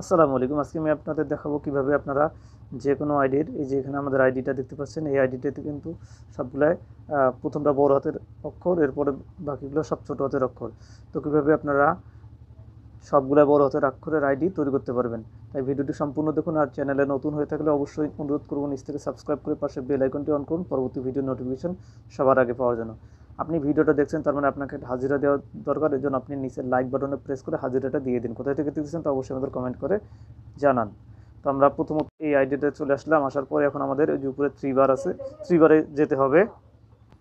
আসসালামু আলাইকুম। আজকে আমি আপনাদের দেখাবো কীভাবে আপনারা যে কোনো আইডির, এই যে এখানে আমাদের আইডিটা দেখতে পাচ্ছেন, এই আইডিটাতে কিন্তু সবগুলাই প্রথমটা বড় হাতের অক্ষর, এরপরে বাকিগুলো সব ছোট হাতের অক্ষর। তো কীভাবে আপনারা সবগুলা বড় হাতের অক্ষরের আইডি তৈরি করতে পারবেন? তাই ভিডিওটি সম্পূর্ণ দেখুন আর চ্যানেলে নতুন হয়ে থাকলে অবশ্যই অনুরোধ করব নিচ থেকে সাবস্ক্রাইব করে পাশে বেল আইকনটি অন করুন। পরবর্তী ভিডিও নোটিফিকেশন সবার আগে পাওয়ার জন্য। আপনি ভিডিওটা দেখছেন, তার মানে আপনাকে হাজিরা দেওয়া দরকার। এর জন্য আপনি নিচে লাইক বাটনে প্রেস করে হাজিরাটা দিয়ে দিন। কোথায় থেকে দেখছেন তো অবশ্যই আমাদের কমেন্ট করে জানান। তো আমরা প্রথমত এই আইডিতে চলে আসলাম। আসার পরে এখন আমাদের এই যে উপরে থ্রি বার আছে থ্রি বারে যেতে হবে।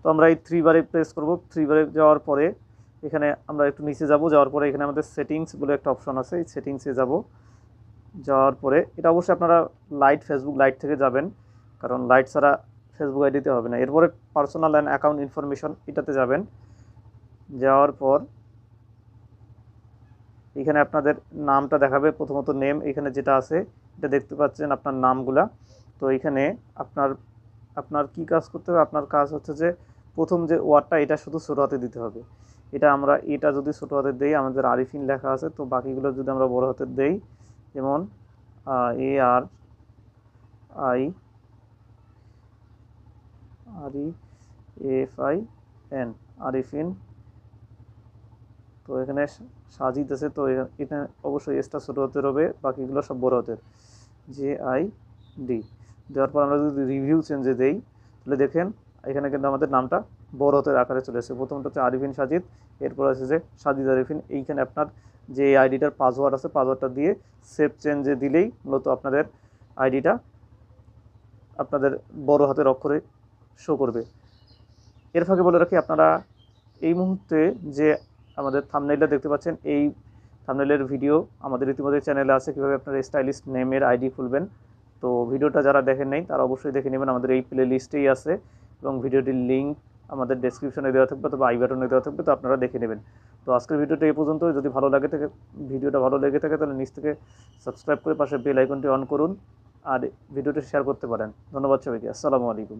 তো আমরা এই থ্রি বারে প্রেস করব। থ্রি বারে যাওয়ার পরে এখানে আমরা একটু নিচে যাব। যাওয়ার পরে এখানে আমাদের সেটিংস বলে একটা অপশন আছে, এই সেটিংসে যাব। যাওয়ার পরে এটা অবশ্যই আপনারা লাইট ফেসবুক লাইট থেকে যাবেন। কারণ লাইট ছাড়া ফেসবুক আইডিতে হবে না। এরপরে পার্সোনাল অ্যান্ড অ্যাকাউন্ট ইনফরমেশন এটাতে যাবেন। যাওয়ার পর এখানে আপনাদের নামটা দেখাবে। প্রথমত নেম এখানে যেটা আছে, এটা দেখতে পাচ্ছেন আপনার নামগুলা। তো এখানে আপনার আপনার কি কাজ করতে হবে? আপনার কাজ হচ্ছে যে প্রথম যে ওয়ার্ডটা, এটা শুধু ছোটো হাতে দিতে হবে। এটা আমরা, এটা যদি ছোটো হাতে দেই, আমাদের আরিফিন লেখা আছে। তো বাকিগুলো যদি আমরা বড় হাতে দেই, যেমন এ, আর, আই আরি এফ আই এন আরিফিন তো এখানে সাজিদ আছে তো এ- এটা অবশ্যই এসটা ছোটো হতে হবে, বাকিগুলো সব বড় হাতের। জে আই ডি দেওয়ার পর আমরা যদি রিভিউ চেঞ্জে দেই, তাহলে দেখেন, এখানে কিন্তু আমাদের নামটা বড় হাতের আকারে চলে এসেছে। প্রথমটা হচ্ছে আরিফিন সাজিদ এরপর আছে যে সাজিদ আরিফিন এইখানে আপনার যে আইডিটার পাসওয়ার্ড আছে পাসওয়ার্ডটা দিয়ে সেভ চেঞ্জে দিলেই মূলত আপনাদের আইডিটা আপনাদের বড় হাতের অক্ষরে শো করবে। এর ফাঁকে বলে রাখি, আপনারা এই মুহূর্তে যে আমাদের থামনেলটা দেখতে পাচ্ছেন, এই থামনেলের ভিডিও আমাদের ইতিমধ্যে চ্যানেলে আছে, কীভাবে আপনারা স্টাইলিশ নেমের আইডি খুলবেন। তো ভিডিওটা যারা দেখেন নাই, তারা অবশ্যই দেখে নেবেন, আমাদের এই প্লে লিস্টেই আছে এবং ভিডিওটির লিঙ্ক আমাদের ডেসক্রিপশনে দেওয়া থাকবে অথবা আই বাটনে দেওয়া থাকবে, তো আপনারা দেখে নেবেন। তো আজকের ভিডিওটা এই পর্যন্ত, যদি ভালো লাগে থাকে ভিডিওটা ভালো লেগে থাকে, তাহলে নিচ থেকে সাবস্ক্রাইব করে পাশে বেল আইকনটি অন করুন, আর ভিডিওটি শেয়ার করতে পারেন। ধন্যবাদ সবাইকে, আসসালামু আলাইকুম।